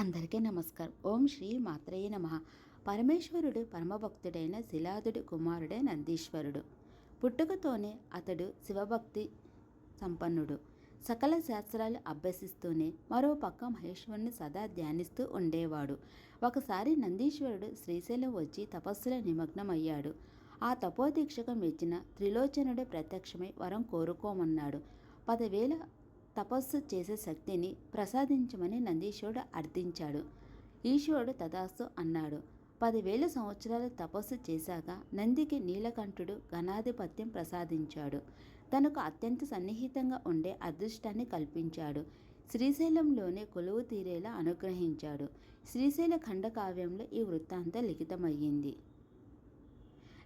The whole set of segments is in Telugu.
అందరికీ నమస్కారం. ఓం శ్రీ మాత్రయ్య నమ. పరమేశ్వరుడు పరమభక్తుడైన శిలాదుడి కుమారుడే నందీశ్వరుడు. పుట్టుకతోనే అతడు శివభక్తి సంపన్నుడు. సకల శాస్త్రాలు అభ్యసిస్తూనే మరో పక్క మహేశ్వరుని సదా ధ్యానిస్తూ ఉండేవాడు. ఒకసారి నందీశ్వరుడు శ్రీశైలం వచ్చి తపస్సులో నిమగ్నమయ్యాడు. ఆ తపోదీక్షకు మెచ్చిన త్రిలోచనుడు ప్రత్యక్షమై వరం కోరుకోమన్నాడు. పదివేల తపస్సు చేసే శక్తిని ప్రసాదించమని నందీశ్వరుడు అర్థించాడు. ఈశ్వరుడు తదాస్తు అన్నాడు. పదివేల సంవత్సరాలు తపస్సు చేశాక నందికి నీలకంఠుడు ఘనాధిపత్యం ప్రసాదించాడు. తనకు అత్యంత సన్నిహితంగా ఉండే అదృష్టాన్ని కల్పించాడు. శ్రీశైలంలోనే కొలువు తీరేలా అనుగ్రహించాడు. శ్రీశైల ఖండకావ్యంలో ఈ వృత్తాంతం లిఖితమయ్యింది.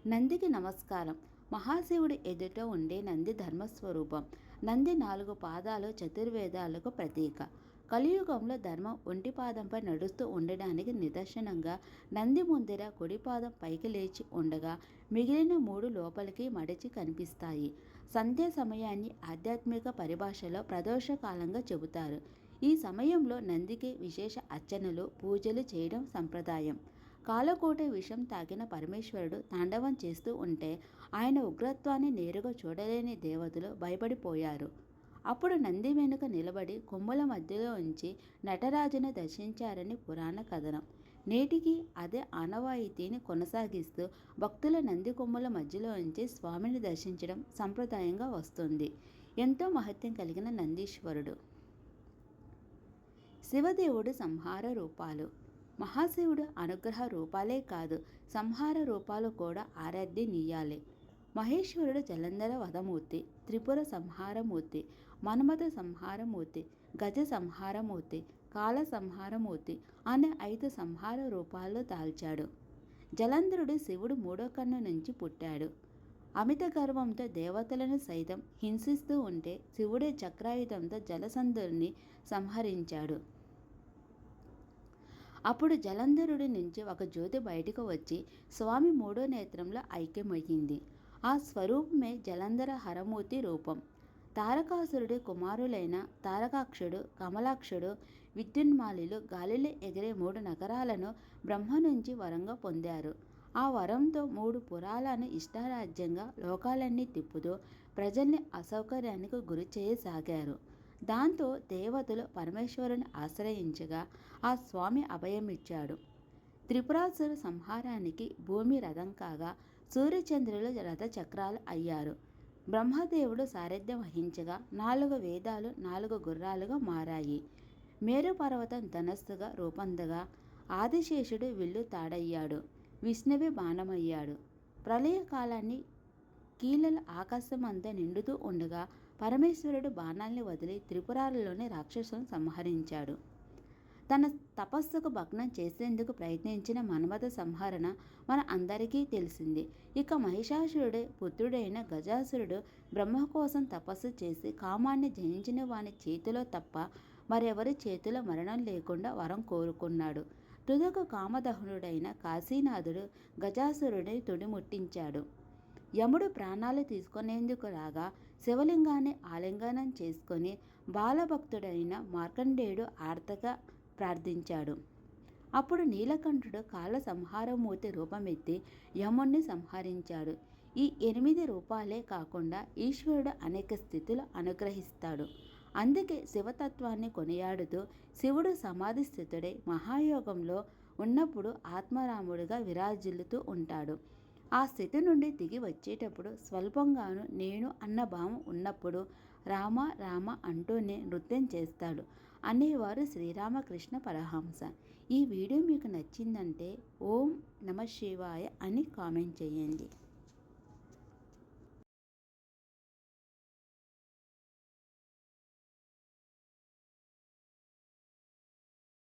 నందికి నమస్కారం. మహాశివుడు ఎదుట ఉండే నంది ధర్మస్వరూపం. నంది నాలుగు పాదాలు చతుర్వేదాలకు ప్రతీక. కలియుగంలో ధర్మం ఒంటి పాదంపై నడుస్తూ ఉండడానికి నిదర్శనంగా నంది ముందర కుడిపాదం పైకి లేచి ఉండగా మిగిలిన మూడు లోపలికి మడిచి కనిపిస్తాయి. సంధ్య సమయాన్ని ఆధ్యాత్మిక పరిభాషలో ప్రదోషకాలంగా చెబుతారు. ఈ సమయంలో నందికి విశేష అర్చనలు పూజలు చేయడం సంప్రదాయం. కాలకోట విషం తాగిన పరమేశ్వరుడు తాండవం చేస్తూ ఉంటే ఆయన ఉగ్రత్వాన్ని నేరుగా చూడలేని దేవతలు భయపడిపోయారు. అప్పుడు నంది వెనుక నిలబడి కొమ్ముల మధ్యలో ఉంచి నటరాజును దర్శించారని పురాణ కథనం. నేటికి అదే ఆనవాయితీని కొనసాగిస్తూ భక్తుల నంది కొమ్ముల మధ్యలో ఉంచి స్వామిని దర్శించడం సంప్రదాయంగా వస్తుంది. ఎంతో మహత్యం కలిగిన నందీశ్వరుడు. శివదేవుడు సంహార రూపాలు. మహాశివుడు అనుగ్రహ రూపాలే కాదు సంహార రూపాలు కూడా ఆరాధ్యనీయాలే. మహేశ్వరుడు జలంధర వధమూర్తి త్రిపుర సంహారమూర్తి మన్మథ సంహారమూర్తి గజ సంహారమూర్తి కాల సంహారమూర్తి అనే ఐదు సంహార రూపాల్లో దాల్చాడు. జలంధరుడు శివుడు మూడో కన్ను నుంచి పుట్టాడు. అమిత గర్వంతో దేవతలను సైతం హింసిస్తూ ఉంటే శివుడే చక్రాయుధంతో జలసంధుడిని సంహరించాడు. అప్పుడు జలంధరుడి నుంచి ఒక జ్యోతి బయటకు వచ్చి స్వామి మూడో నేత్రంలో ఐక్యమయ్యింది. ఆ స్వరూపమే జలంధర హరమూర్తి రూపం. తారకాసురుడి కుమారులైన తారకాక్షుడు కమలాక్షుడు విద్యున్మాలిలు గాలిలో ఎగిరే మూడు నగరాలను బ్రహ్మ నుంచి వరంగా పొందారు. ఆ వరంతో మూడు పురాలను ఇష్టారాజ్యంగా లోకాలన్నీ తిప్పుతూ ప్రజల్ని అసౌకర్యానికి గురి చేయసాగారు. దాంతో దేవతలు పరమేశ్వరుని ఆశ్రయించగా ఆ స్వామి అభయమిచ్చాడు. త్రిపురాసుర సంహారానికి భూమి రథం కాగా సూర్యచంద్రులు రథ చక్రాలు అయ్యారు. బ్రహ్మదేవుడు సారథ్యం వహించగా నాలుగు వేదాలు నాలుగు గుర్రాలుగా మారాయి. మేరు పర్వతం ధనస్సుగా రూపొందగా ఆదిశేషుడు విల్లు తాడయ్యాడు. విష్ణువి బాణమయ్యాడు. ప్రళయకాలాన్ని కీలల ఆకాశమంతా నిండుతూ ఉండగా పరమేశ్వరుడు బాణాల్ని వదిలి త్రిపురాలలోని రాక్షసులను సంహరించాడు. తన తపస్సుకు భగ్నం చేసేందుకు ప్రయత్నించిన మన్మథ సంహరణ మన అందరికీ తెలిసింది. ఇక మహిషాసురుడి పుత్రుడైన గజాసురుడు బ్రహ్మ కోసం తపస్సు చేసి కామాన్ని జయించిన వాని చేతిలో తప్ప మరెవరి చేతిలో మరణం లేకుండా వరం కోరుకున్నాడు. తుదకు కామదహనుడైన కాశీనాథుడు గజాసురుడిని తుడిముట్టించాడు. యముడు ప్రాణాలు తీసుకునేందుకు రాగా శివలింగాన్ని ఆలింగనం చేసుకొని బాలభక్తుడైన మార్కండేయుడు ఆర్తగా ప్రార్థించాడు. అప్పుడు నీలకంఠుడు కాళ్ళ సంహారమూర్తి రూపమెత్తి యముణ్ణి సంహరించాడు. ఈ ఎనిమిది రూపాలే కాకుండా ఈశ్వరుడు అనేక స్థితులు అనుగ్రహిస్తాడు. అందుకే శివతత్వాన్ని కొనియాడుతూ శివుడు సమాధి స్థితుడై మహాయోగంలో ఉన్నప్పుడు ఆత్మరాముడిగా విరాజిల్లుతూ ఉంటాడు. ఆ స్థితి నుండి దిగి వచ్చేటప్పుడు స్వల్పంగాను నేను అన్న భావం ఉన్నప్పుడు రామ రామ అంటూనే నృత్యం చేస్తాడు అనేవారు శ్రీరామకృష్ణ పరహంస ఈ వీడియో మీకు నచ్చిందంటే ఓం నమ శివాయ అని కామెంట్ చేయండి.